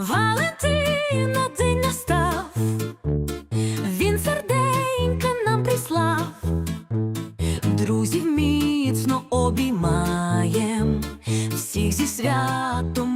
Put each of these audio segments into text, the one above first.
Валентина день настав, він серденька нам прислав, друзів міцно обіймаєм, всіх зі святом.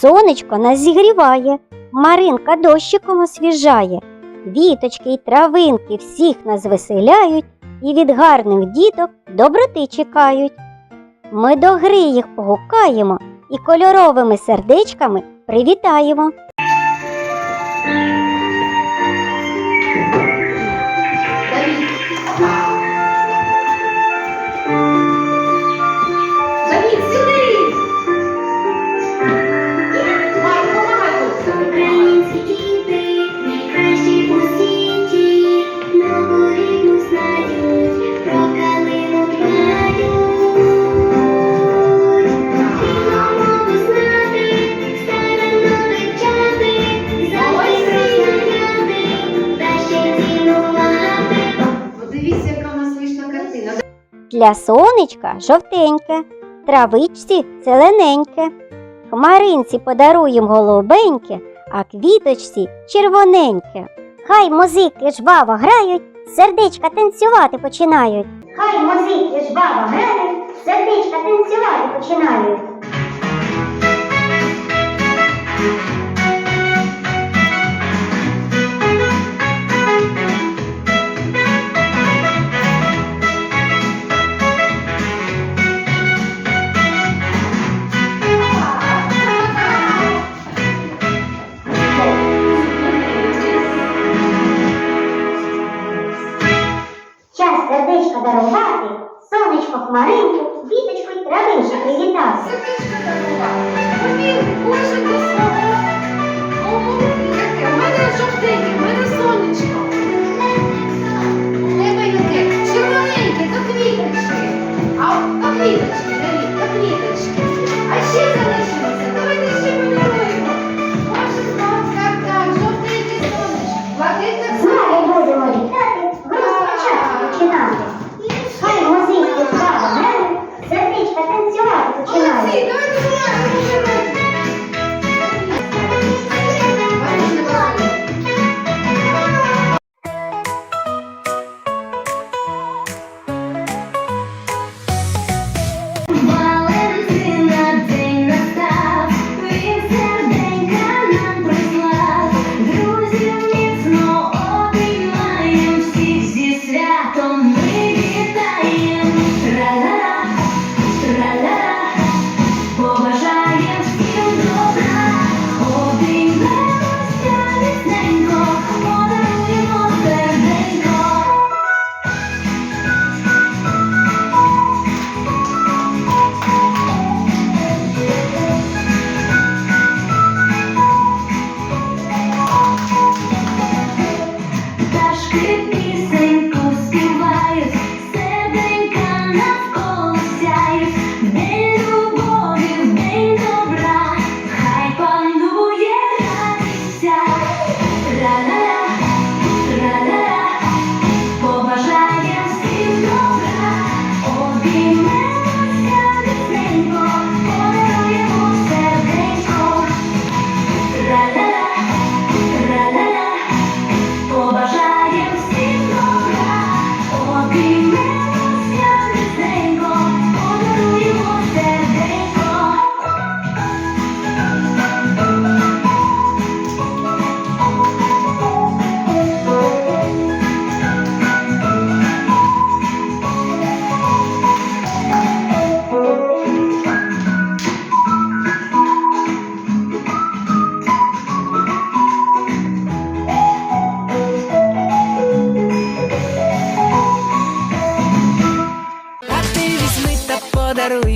Сонечко нас зігріває, маринка дощиком освіжає, віточки й травинки всіх нас веселяють і від гарних діток доброти чекають. Ми до гри їх погукаємо і кольоровими сердечками привітаємо. Для сонечка жовтеньке, травичці зелененьке. Хмаринці подаруєм голубеньке, а квіточці червоненьке. Хай музики жваво грають, сердечка танцювати починають. Хай музики жваво грають, сердечка танцювати починають.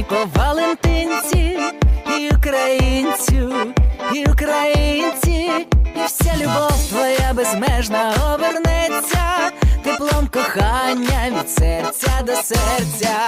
По Валентинці, і українцю, і українці, і вся любов твоя безмежна обернеться теплом кохання від серця до серця.